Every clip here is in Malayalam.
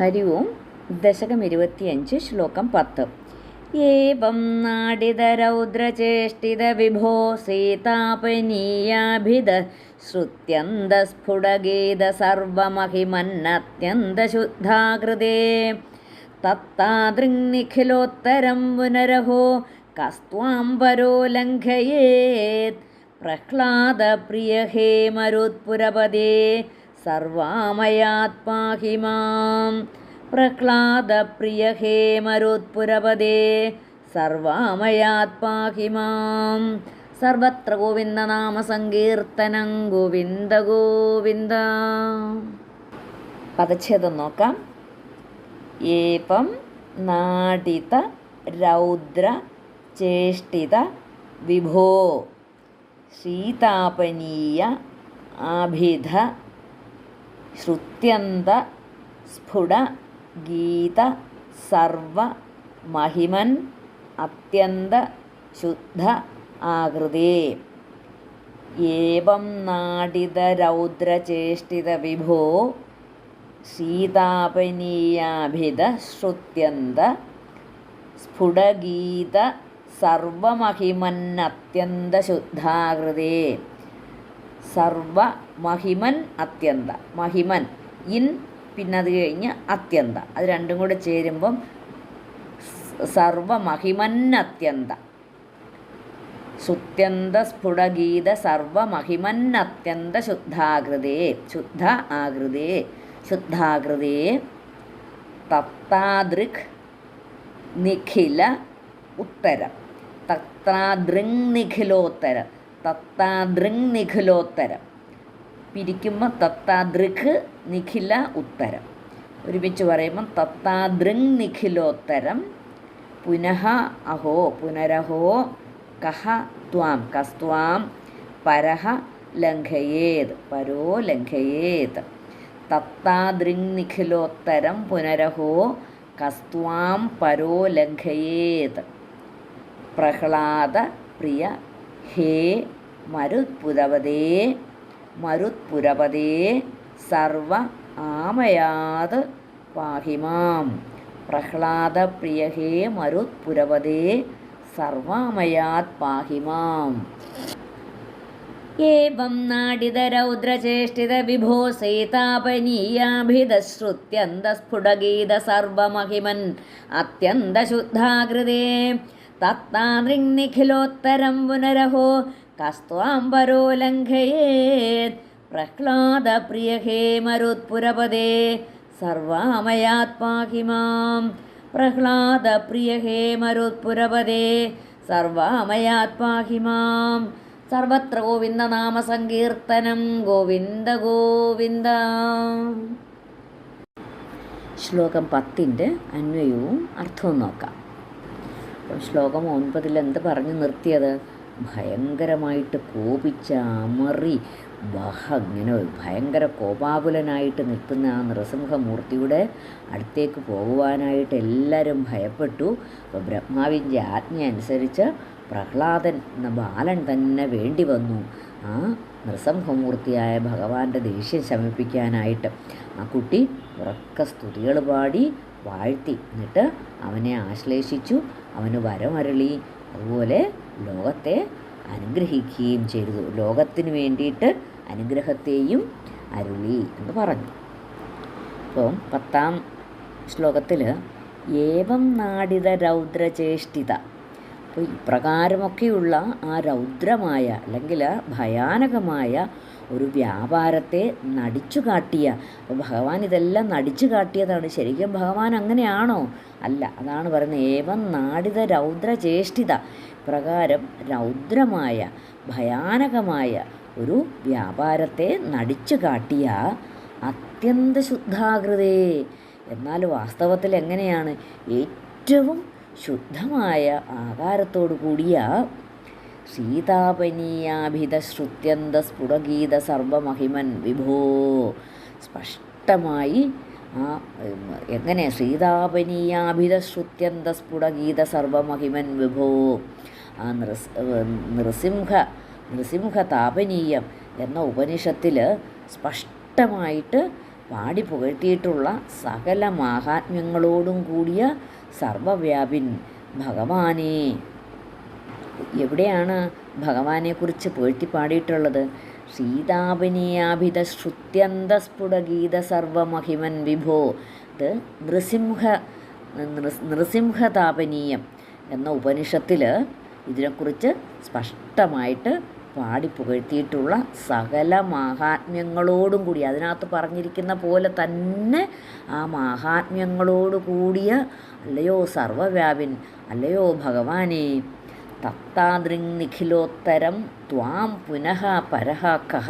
ഹരി ഓം ദശകം ഇരുപത്തിയഞ്ച് ശ്ലോകം പത്ത്. ഏവം നാടിതരൗദ്രചേഷ്ടിത വിഭോ സീതാപനീയാഭിത ശ്രുത്യന്തസ്ഫുടഗീത സർവമഹിമന്നത്യന്തശുദ്ധാകൃതേ തത്താദൃങ്നിഖിലോത്തരം പുനരഹോ കസ്ത്വാം പരോ ലംഘയേത് പ്രഹ്ലാദപ്രിയ ഹേ മരുത്പുരപദേ സർവാമയാത് പാഹി മാം. പ്രഹ്ലാദപ്രിയ ഹേ മരുത്പുരപദേ സർവാമയാത്മാഹി മാം. സർവത്ര ഗോവിന്ദനാമ സങ്കീർത്തനം ഗോവിന്ദ ഗോവിന്ദ. പദച്ഛേദം നോക്കാം. ഏപം നാടിത രൗദ്ര ചേഷ്ടിത വിഭോ. ശീതാപനീയ ആഭിധ ശ്രുത്യന്ത സ്ഫുട ഗീത സർവ മഹിമൻ അത്യന്ത ശുദ്ധ ആകൃതേ. ഏവം നാടിതരൗദ്രചേഷ്ടിത വിഭോ ശീതാപനീയാഭിത ശ്രുത്യന്ത സ്ഫുടഗീത സർവമഹിമന്നത്യന്ത ശുദ്ധാകൃതേ. സർവമഹിമൻ അത്യന്ത. മഹിമൻ ഇൻ പിന്നെ അത് കഴിഞ്ഞ് അത്യന്ത. അത് രണ്ടും കൂടെ ചേരുമ്പം സർവമഹിമന്നത്യന്ത. സുത്യന്ത സ്ഫുടഗീത സർവമഹിമന്നത്യന്ത ശുദ്ധാകൃതേ ശുദ്ധ ആകൃതേ ശുദ്ധാകൃതേ തത്താദൃക് നിഖില ഉത്തരം. തത്താദൃങ് നിഖിലോത്തരം. തത്താദൃങ് നിഖിലോത്തരം. പിരിക്കുമ്പോൾ തത്താദൃഖ് നിഖില ഉത്തരം. ഒരുമിച്ച് പറയുമ്പം തത്താദൃങ് നിഖിലോത്തരം. പുനഃ അഹോ പുനരഹോ കഹ ത്വാം കസ്ത്വാം പരഹ ലംഘയേത് പരോ ലംഘയേത്. തത്താദൃങ് നിഖിലോത്തരം പുനരഹോ കസ്ത്വാം പരോ ലംഘയേത്. പ്രഹ്ലാദ പ്രിയ ഹേ മരുത്പുരപദേ മരുത്പുരപദേ സർവ ആമയാത് പാഹിമാം. പ്രഹ്ലാദപ്രിയ ഹേ മരുത്പുരപതേ സർവാമയാത് പാഹിമാം. ഏവം നാടിതരൗദ്രചേഷ്ടിത വിഭോ സീതാപനീയാഭിതശ്രുത്യന്തസ്ഫുടഗീത സർവമഹിമൻ അത്യന്തശുദ്ധാകൃതേ. തത്താനൃങ്നിഖിലോത്തരം പുനരഹോ കസ്ത്വാം പ്രഹ്ലാദ പ്രഹ്ലാദപ്രിയ ഹേ മരുത്പുരപദേ സർവാമയാത് പാഹി മാം. പ്രഹ്ലാദപ്രിയ ഹേ മരുത്പുരപദേ സർവാമയാത് പാഹി മാം. സർവത്ര ഗോവിന്ദനാമ സങ്കീർത്തനം ഗോവിന്ദ ഗോവിന്ദ. ശ്ലോകം പത്തിന്റെ അന്വയവും അർത്ഥവും നോക്കാം. ശ്ലോകം ഒൻപതിൽ എന്ത് പറഞ്ഞു നിർത്തിയത്? ഭയങ്കരമായിട്ട് കോപിച്ച അമറി ബഹ ഇങ്ങനെ ഭയങ്കര കോപാകുലനായിട്ട് നിൽക്കുന്ന ആ നൃസിംഹമൂർത്തിയുടെ അടുത്തേക്ക് പോകുവാനായിട്ട് എല്ലാവരും ഭയപ്പെട്ടു. അപ്പോൾ ബ്രഹ്മാവിന്റെ ആജ്ഞ അനുസരിച്ച് പ്രഹ്ലാദൻ എന്ന ബാലൻ തന്നെ വേണ്ടി വന്നു. ആ നൃസിംഹമൂർത്തിയായ ഭഗവാന്റെ ദേഷ്യം ശമിപ്പിക്കാനായിട്ട്. ആ കുട്ടി ഉറക്ക സ്തുതികൾ പാടി വാഴ്ത്തി. എന്നിട്ട് അവനെ ആശ്ലേഷിച്ചു. അവന് വരമരളി. അതുപോലെ ലോകത്തെ അനുഗ്രഹിക്കുകയും ചെയ്തു. ലോകത്തിന് വേണ്ടിയിട്ട് അനുഗ്രഹത്തെയും അരുളി എന്ന് പറഞ്ഞു. അപ്പം പത്താം ശ്ലോകത്തിൽ ഏവം നാടിത രൗദ്രചേഷ്ടിത. അപ്പോൾ ഇപ്രകാരമൊക്കെയുള്ള ആ രൗദ്രമായ അല്ലെങ്കിൽ ഭയാനകമായ ഒരു വ്യാപാരത്തെ നടിച്ചു കാട്ടിയ അപ്പോൾ ഭഗവാൻ ഇതെല്ലാം നടിച്ചു കാട്ടിയതാണ്. ശരിക്കും ഭഗവാൻ അങ്ങനെയാണോ? അല്ല അതാണ് പറയുന്നത് ഏവം നാടിത രൗദ്രചേഷ്ടിത. പ്രകാരം രൗദ്രമായ ഭയാനകമായ ഒരു വ്യാപാരത്തെ നടിച്ചു കാട്ടിയ അത്യന്ത ശുദ്ധാകൃതേ. എന്നാൽ വാസ്തവത്തിൽ എങ്ങനെയാണ്? ഏറ്റവും ശുദ്ധമായ ആകാരത്തോടു കൂടിയ സീതാപനീയാഭിത സ്ഫുടഗീത സർവമഹിമൻ വിഭോ സ്പഷ്ടമായി ആ എങ്ങനെ? സീതാപനീയാഭിത ശ്രുത്യന്ത സ്ഫുടഗീത സർവമഹിമൻ വിഭോ. ആ നൃസ് നൃസിംഹ നൃസിംഹ താപനീയം എന്ന ഉപനിഷത്തിൽ സ്പഷ്ടമായിട്ട് പാടി പുകഴ്ത്തിയിട്ടുള്ള സകല മാഹാത്മ്യങ്ങളോടും കൂടിയ സർവവ്യാപിൻ ഭഗവാനെ. എവിടെയാണ് ഭഗവാനെക്കുറിച്ച് പുകഴ്ത്തി പാടിയിട്ടുള്ളത്? സീതാപനീയാഭിത ശ്രുത്യന്തസ്ഫുടഗീത സർവമഹിമൻ വിഭോ. ഇത് നൃസിംഹ നൃസിംഹതാപനീയം എന്ന ഉപനിഷത്തിൽ ഇതിനെക്കുറിച്ച് സ്പഷ്ടമായിട്ട് പാടി പുകഴ്ത്തിയിട്ടുള്ള സകല മാഹാത്മ്യങ്ങളോടും കൂടി അതിനകത്ത് പറഞ്ഞിരിക്കുന്ന പോലെ തന്നെ ആ മാഹാത്മ്യങ്ങളോട് കൂടിയ അല്ലയോ സർവവ്യാപിൻ അല്ലയോ ഭഗവാനെ തത്താദൃങ് നിഖിലോത്തരം ത്വാം പുനഃ പരഹ കഹ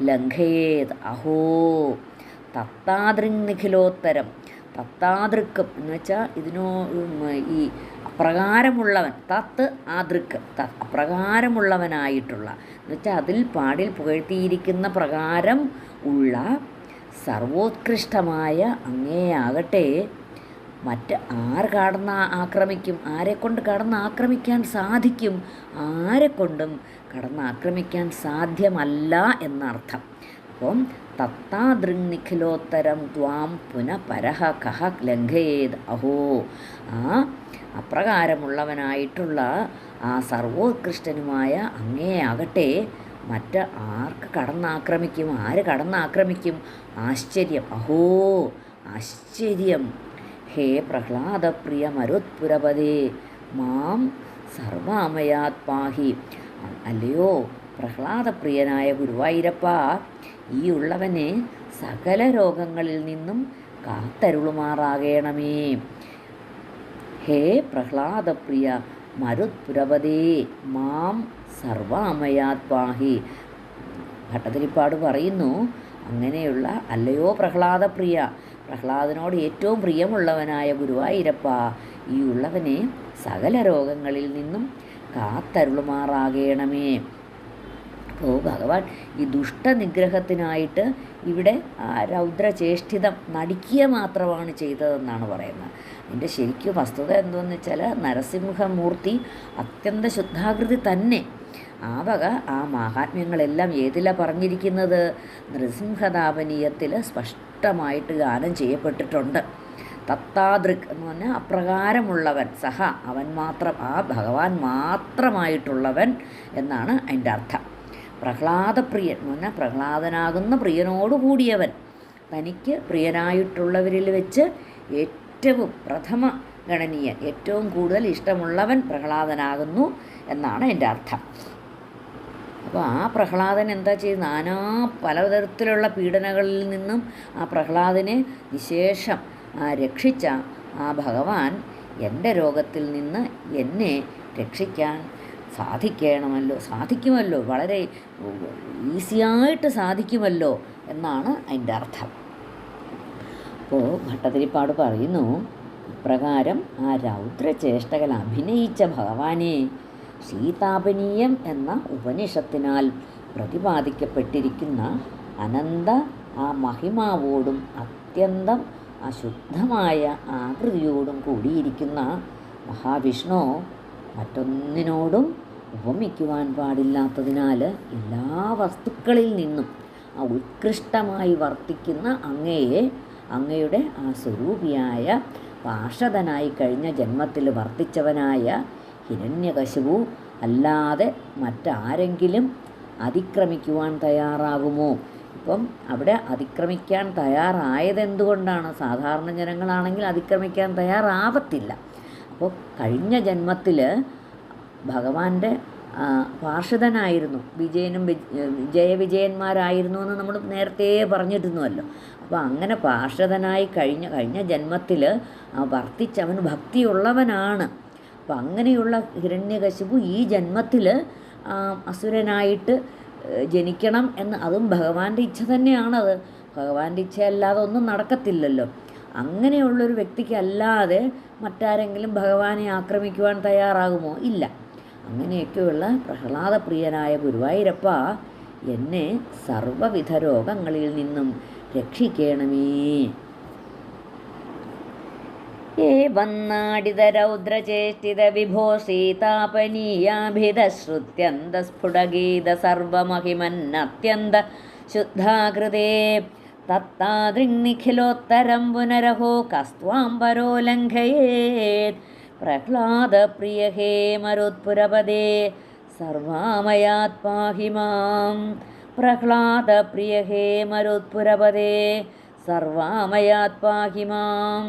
ലംഘയേത് അഹോ. തത്താദൃനിഖിലോത്തരം തത്താദൃക്ക് എന്ന് വെച്ചാൽ ഇതിനോ ഈ അപ്രകാരമുള്ളവൻ തത്ത് ആദൃക്ക് ത അപ്രകാരമുള്ളവനായിട്ടുള്ള. എന്ന് വെച്ചാൽ അതിൽ പാടിൽ പുകഴ്ത്തിയിരിക്കുന്ന പ്രകാരം ഉള്ള സർവോത്കൃഷ്ടമായ അങ്ങേയാകട്ടെ മറ്റ് ആര് കടന്ന് ആക്രമിക്കും? ആരെക്കൊണ്ട് കടന്ന് ആക്രമിക്കാൻ സാധിക്കും? ആരെക്കൊണ്ടും കടന്ന് ആക്രമിക്കാൻ സാധ്യമല്ല എന്നർത്ഥം. അപ്പം തത്താദൃങ് നിഖിലോത്തരം ത്വാം പുന പരഹ കഹ ലംഘയേത് അഹോ. ആ അപ്രകാരമുള്ളവനായിട്ടുള്ള ആ സർവോത്കൃഷ്ടനുമായ അങ്ങേയാകട്ടെ മറ്റ് ആർക്ക് കടന്നാക്രമിക്കും ആര് കടന്നാക്രമിക്കും ആശ്ചര്യം. അഹോ ആശ്ചര്യം. ഹേ പ്രഹ്ലാദപ്രിയ മരുത്പുരപദേ മാം സർവാമയാത് പാഹി. അല്ലയോ പ്രഹ്ലാദപ്രിയനായ ഗുരുവായൂരപ്പ ഈ ഉള്ളവനെ സകല രോഗങ്ങളിൽ നിന്നും കാത്തരുളുമാറാകണമേ. ഹേ പ്രഹ്ലാദപ്രിയ മരുത്പുരപദേ മാം സർവാമയാത് പാഹി. ഭട്ടതിരിപ്പാട് പറയുന്നു അങ്ങനെയുള്ള അല്ലയോ പ്രഹ്ലാദപ്രിയ പ്രഹ്ലാദനോട് ഏറ്റവും പ്രിയമുള്ളവനായ ഗുരുവായൂരപ്പ ഈ ഉള്ളവനെ സകല രോഗങ്ങളിൽ നിന്നും കാത്തരുളുമാറാകണമേ. അപ്പോൾ ഭഗവാൻ ഈ ദുഷ്ടനിഗ്രഹത്തിനായിട്ട് ഇവിടെ ആ രൗദ്രചേഷ്ടിതം നടിക്കുക മാത്രമാണ് ചെയ്തതെന്നാണ് പറയുന്നത്. അതിന്റെ ശരിക്കും വസ്തുത എന്തെന്ന് വെച്ചാൽ നരസിംഹമൂർത്തി അത്യന്ത ശുദ്ധാകൃതി തന്നെ ആ വക ആ മഹാത്മ്യങ്ങളെല്ലാം ഏതിലാണ് പറഞ്ഞിരിക്കുന്നത്? നൃസിംഹതാപനീയത്തിൽ സ്പഷ്ടമായിട്ട് ഗാനം ചെയ്യപ്പെട്ടിട്ടുണ്ട്. തത്താദൃക് എന്ന് പറഞ്ഞാൽ അപ്രകാരമുള്ളവൻ. സഹ അവൻ മാത്രം ആ ഭഗവാൻ മാത്രമായിട്ടുള്ളവൻ എന്നാണ് അതിന്റെ അർത്ഥം. പ്രഹ്ലാദപ്രിയൻ എന്ന് പറഞ്ഞാൽ പ്രഹ്ലാദനാകുന്ന പ്രിയനോടുകൂടിയവൻ തനിക്ക് പ്രിയനായിട്ടുള്ളവരിൽ വെച്ച് ഏറ്റവും പ്രഥമ ഗണനീയൻ ഏറ്റവും കൂടുതൽ ഇഷ്ടമുള്ളവൻ പ്രഹ്ലാദനാകുന്നു എന്നാണ് എന്റെ അർത്ഥം. അപ്പോൾ ആ പ്രഹ്ലാദൻ എന്താ ചെയ്ത്? നാനാ പലതരത്തിലുള്ള പീഡനകളിൽ നിന്നും ആ പ്രഹ്ലാദനെ വിശേഷം ആ രക്ഷിച്ച ആ ഭഗവാൻ എന്റെ രോഗത്തിൽ നിന്ന് എന്നെ രക്ഷിക്കാൻ സാധിക്കണമല്ലോ സാധിക്കുമല്ലോ വളരെ ഈസിയായിട്ട് സാധിക്കുമല്ലോ എന്നാണ് അതിന്റെ അർത്ഥം. അപ്പോൾ ഭട്ടതിരിപ്പാട് പറയുന്നു ഇപ്രകാരം ആ രൗദ്രചേഷ്ടകൾ അഭിനയിച്ച ഭഗവാനെ സീതാപനീയം എന്ന ഉപനിഷത്തിനാൽ പ്രതിപാദിക്കപ്പെട്ടിരിക്കുന്ന അനന്ത ആ മഹിമാവോടും അത്യന്തം അശുദ്ധമായ ആകൃതിയോടും കൂടിയിരിക്കുന്ന മഹാവിഷ്ണു മറ്റൊന്നിനോടും ഉപമിക്കുവാൻ പാടില്ലാത്തതിനാൽ എല്ലാ വസ്തുക്കളിൽ നിന്നും ആ ഉത്കൃഷ്ടമായി വർത്തിക്കുന്ന അങ്ങയെ അങ്ങയുടെ ആ സ്വരൂപിയായ പാർഷദനായി കഴിഞ്ഞ ജന്മത്തിൽ വർത്തിച്ചവനായ ഹിരണ്യകശിപു അല്ലാതെ മറ്റാരെങ്കിലും അതിക്രമിക്കുവാൻ തയ്യാറാകുമോ? ഇപ്പം അവിടെ അതിക്രമിക്കാൻ തയ്യാറായത് എന്തുകൊണ്ടാണ് സാധാരണ ജനങ്ങളാണെങ്കിൽ അതിക്രമിക്കാൻ തയ്യാറാവത്തില്ല. അപ്പോൾ കഴിഞ്ഞ ജന്മത്തിൽ ഭഗവാന്റെ പാർഷിതനായിരുന്നു. വിജയനും വിജ- ജയവിജയന്മാരായിരുന്നു എന്ന് നമ്മൾ നേരത്തെ പറഞ്ഞിരുന്നുവല്ലോ. അപ്പോൾ അങ്ങനെ പാർഷിതനായി കഴിഞ്ഞ കഴിഞ്ഞ ജന്മത്തിൽ വർത്തിച്ചവൻ ഭക്തിയുള്ളവനാണ്. അപ്പം അങ്ങനെയുള്ള ഹിരണ്യകശിപു ഈ ജന്മത്തിൽ അസുരനായിട്ട് ജനിക്കണം എന്ന് അതും ഭഗവാന്റെ ഇച്ഛ തന്നെയാണത് ഭഗവാന്റെ ഇച്ഛയല്ലാതെ ഒന്നും നടക്കത്തില്ലല്ലോ. അങ്ങനെയുള്ളൊരു വ്യക്തിക്കല്ലാതെ മറ്റാരെങ്കിലും ഭഗവാനെ ആക്രമിക്കുവാൻ തയ്യാറാകുമോ? ഇല്ല. അങ്ങനെയൊക്കെയുള്ള പ്രഹ്ലാദപ്രിയനായ ഗുരുവായൂരപ്പ എന്നെ സർവവിധ രോഗങ്ങളിൽ നിന്നും രക്ഷിക്കണമേ. एवन्नाडितरौद्रचेष्टितविभो सीतापनीयाभिधश्रुत्यन्तस्फुटगीतसर्वमहिमन्नत्यन्त शुद्धाकृते तत्तादृङ्निखिलोत्तरं पुनरहोकस्त्वां परो लङ्घयेत् प्रह्लादप्रिय हे मरुत्पुरपदे सर्वामयात् पाहि मां प्रह्लादप्रिय हे मरुत्पुरपदे सर्वामयात् पाहि माम्